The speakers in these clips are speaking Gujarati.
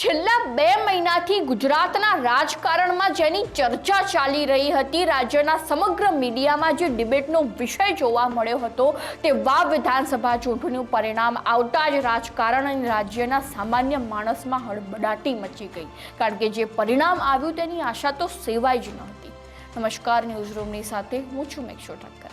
છેલ્લા બે મહિનાથી ગુજરાતના રાજકારણમાં જેની ચર્ચા ચાલી રહી હતી, રાજ્યના સમગ્ર મીડિયામાં જે ડિબેટનો વિષય જોવા મળ્યો હતો, તે વાવ વિધાનસભા ચૂંટણીનું પરિણામ આવતા જ રાજકારણ અને રાજ્યના સામાન્ય માણસમાં હળબડાટી મચી ગઈ. કારણ કે જે પરિણામ આવ્યું તેની આશા તો સેવાય જ નહોતી. નમસ્કાર, ન્યૂઝ રૂમની સાથે હું છું મેક્ષો ઠક્કર.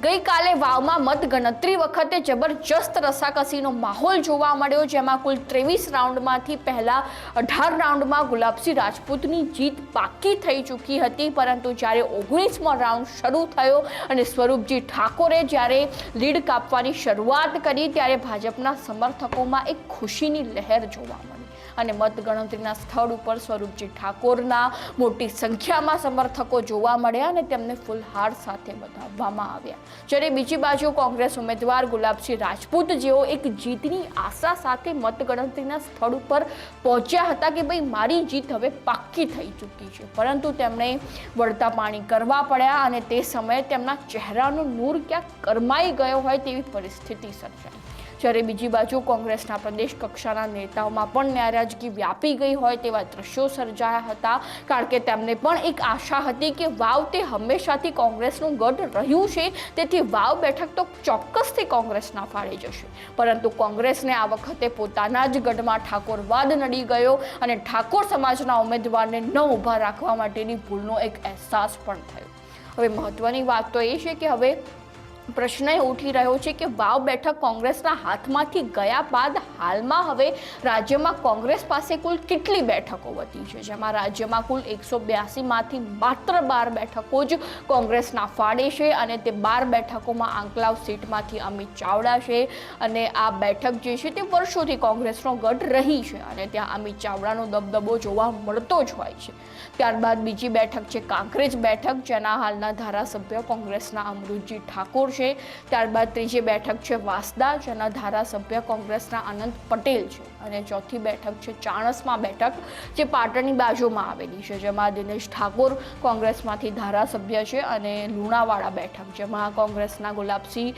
ગઈકાલે વાવમાં મતગણતરી વખતે જબરજસ્ત રસાકસીનો માહોલ જોવા મળ્યો, જેમાં કુલ ત્રેવીસ રાઉન્ડમાંથી પહેલા અઢાર રાઉન્ડમાં ગુલાબસિંહ રાજપૂતની જીત પાકી થઈ ચૂકી હતી. પરંતુ જ્યારે ઓગણીસમો રાઉન્ડ શરૂ થયો અને સ્વરૂપજી ઠાકોરે જ્યારે લીડ કાપવાની શરૂઆત કરી, ત્યારે ભાજપના સમર્થકોમાં એક ખુશીની લહેર જોવા મળી. અને મતગણતરીના સ્થળ ઉપર સ્વરૂપજી ઠાકોરના મોટી સંખ્યામાં સમર્થકો જોવા મળ્યા અને તેમને ફૂલહાર સાથે વધાવવામાં આવ્યા. જ્યારે બીજી બાજુ કોંગ્રેસ ઉમેદવાર ગુલાબસિંહ રાજપૂત જેઓ એક જીતની આશા સાથે મતગણતરીના સ્થળ ઉપર પહોંચ્યા હતા કે ભાઈ, મારી જીત હવે પાક્કી થઈ ચૂકી છે. પરંતુ તેમણે વળતા પાણી કરવા પડ્યા અને તે સમયે તેમના ચહેરાનું નૂર ક્યાંક કરમાઈ ગયો હોય તેવી પરિસ્થિતિ સર્જાઈ. જ્યારે બીજી બાજુ કોંગ્રેસના પ્રદેશ કક્ષાના નેતાઓમાં પણ નારાજગી વ્યાપી ગઈ હોય તેવા દ્રશ્યો સર્જાયા હતા. કારણ કે તેમને પણ એક આશા હતી કે, વાવ, તે હંમેશાથી કોંગ્રેસનું ગઢ રહ્યું છે. તેથી વાવ બેઠક તો ચોક્કસથી કોંગ્રેસના ફાળે જશે. પરંતુ કોંગ્રેસને આ વખતે પોતાના જ ગઢમાં ઠાકોરવાદ નડી ગયો અને ઠાકોર સમાજના ઉમેદવારને ન ઊભા રાખવા માટેની ભૂલનો એક અહેસાસ પણ થયો. હવે મહત્વની વાત તો એ છે કે હવે પ્રશ્ન એ ઉઠી રહ્યો છે કે વાવ બેઠક કોંગ્રેસના હાથમાંથી ગયા બાદ હાલમાં હવે રાજ્યમાં કોંગ્રેસ પાસે કુલ કેટલી બેઠકો વધી છે? જેમાં રાજ્યમાં કુલ એકસો બ્યાસીમાંથી માત્ર બાર બેઠકો જ કોંગ્રેસના ફાળે છે અને તે બાર બેઠકોમાં આંકલાવ સીટમાંથી અમિત ચાવડા છે અને આ બેઠક જે છે તે વર્ષોથી કોંગ્રેસનો ગઢ રહી છે અને ત્યાં અમિત ચાવડાનો દબદબો જોવા મળતો જ હોય છે. ત્યારબાદ બીજી બેઠક છે, કાંકરેજ બેઠક, જેના હાલના ધારાસભ્ય કોંગ્રેસના અમૃતજી ઠાકોર છે ત્યારબાદ ત્રીજી બેઠક છે વાસદા, જેના ધારાસભ્ય કોંગ્રેસના આનંદ પટેલ છે. અને ચોથી બેઠક છે ચાણસમા બેઠક, જે પાટણની બાજુમાં આવેલી છે, જેમાં દિનેશ ઠાકોર કોંગ્રેસમાંથી ધારાસભ્ય છે અને લુણાવાડા બેઠક, જેમાં કોંગ્રેસના ગુલાબસિંહ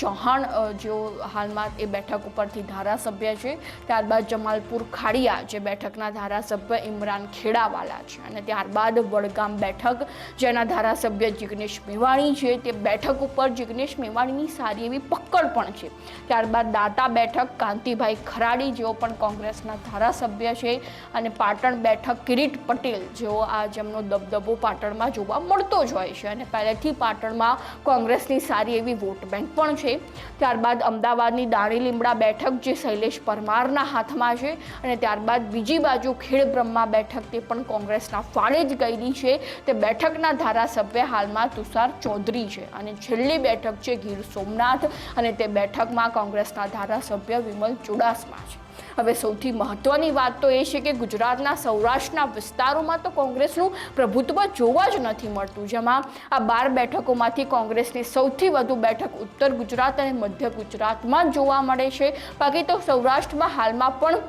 ચૌહાણ જેઓ હાલમાં એ બેઠક ઉપરથી ધારાસભ્ય છે. ત્યારબાદ જમાલપુર ખાડિયા, જે બેઠકના ધારાસભ્ય ઇમરાન ખેડાવાલા છે. અને ત્યારબાદ વડગામ બેઠક, જેના ધારાસભ્ય જિગ્નેશ મેવાણી છે. તે બેઠક ઉપર જિગ્નેશ મેવાણીની સારી એવી પકડ પણ છે. ત્યારબાદ દાતા બેઠક, કાંતિભાઈ ખરાડી જેઓ પણ કોંગ્રેસના ધારાસભ્ય છે અને પાટણ બેઠક, કિરીટ પટેલ જેઓ આ જેમનો દબદબો પાટણમાં જોવા મળતો જ હોય છે અને પહેલેથી પાટણમાં કોંગ્રેસની સારી એવી વોટ બેંક પણ છે. ત્યારબાદ અમદાવાદની દાણી લીમડા બેઠક જે શૈલેષ પરમારના હાથમાં છે અને ત્યારબાદ બીજી બાજુ ખેડ બ્રહ્મા બેઠક તે પણ કોંગ્રેસના ફાળે જ ગયેલી છે. તે બેઠકના ધારાસભ્ય હાલમાં તુષાર ચૌધરી છે અને છેલ્લી બેઠક છે ગીર સોમનાથ અને તે બેઠકમાં કોંગ્રેસના ધારાસભ્ય વિમલ ચુડાસમા છે. હવે સૌથી મહત્વની વાત તો એ છે કે ગુજરાતના સૌરાષ્ટ્રના વિસ્તારોમાં તો કોંગ્રેસનું પ્રભુત્વ જોવા જ નથી મળતું, જેમાં આ બાર બેઠકોમાંથી કોંગ્રેસની સૌથી વધુ બેઠક ઉત્તર ગુજરાત અને મધ્ય ગુજરાતમાં જોવા મળે છે. બાકી તો સૌરાષ્ટ્રમાં હાલમાં પણ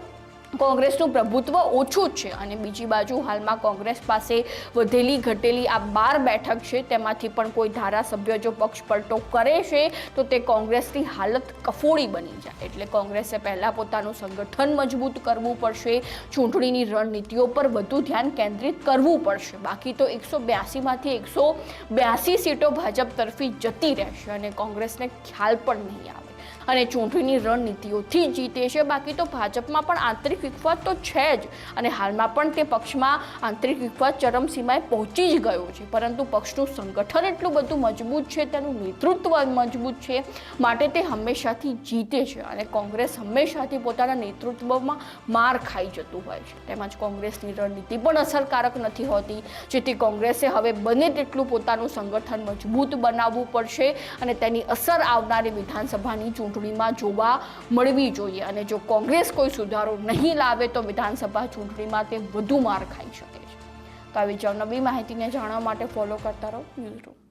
કોંગ્રેસનું પ્રભુત્વ ઓછું જ છે અને બીજી બાજુ હાલમાં કોંગ્રેસ પાસે વધેલી ઘટેલી આ બાર બેઠક છે, તેમાંથી પણ કોઈ ધારાસભ્ય જો પક્ષ પલટો કરે છે, તો તે કોંગ્રેસની હાલત કફોડી બની જાય. એટલે કોંગ્રેસે પહેલાં પોતાનું સંગઠન મજબૂત કરવું પડશે, ચૂંટણીની રણનીતિઓ પર વધુ ધ્યાન કેન્દ્રિત કરવું પડશે. બાકી તો એકસો બ્યાસીમાંથી એકસો બ્યાસી સીટો ભાજપ તરફી જતી રહેશે અને કોંગ્રેસને ખ્યાલ પણ નહીં આવે. અને ચૂંટણીની રણનીતિઓથી જીતે છે, બાકી તો ભાજપમાં પણ આંતરિક વિખવાદ તો છે જ. અને હાલમાં પણ તે પક્ષમાં આંતરિક વિખવાદ ચરમસીમાએ પહોંચી જ ગયો છે. પરંતુ પક્ષનું સંગઠન એટલું બધું મજબૂત છે, તેનું નેતૃત્વ મજબૂત છે, માટે તે હંમેશાથી જીતે છે. અને કોંગ્રેસ હંમેશાથી પોતાના નેતૃત્વમાં માર ખાઈ જતું હોય છે. તેમજ કોંગ્રેસની રણનીતિ પણ અસરકારક નથી હોતી, જેથી કોંગ્રેસે હવે બને તેટલું પોતાનું સંગઠન મજબૂત બનાવવું પડશે અને તેની અસર આવનારી વિધાનસભાની ચૂંટણીમાં જોવા મળવી જોઈએ. અને જો કોંગ્રેસ કોઈ સુધારો નહીં લાવે તો વિધાનસભા ચૂંટણીમાં તે વધુ માર ખાઈ શકે છે. તો આવી જ માહિતીને જાણવા માટે ફોલો કરતા રહો. News room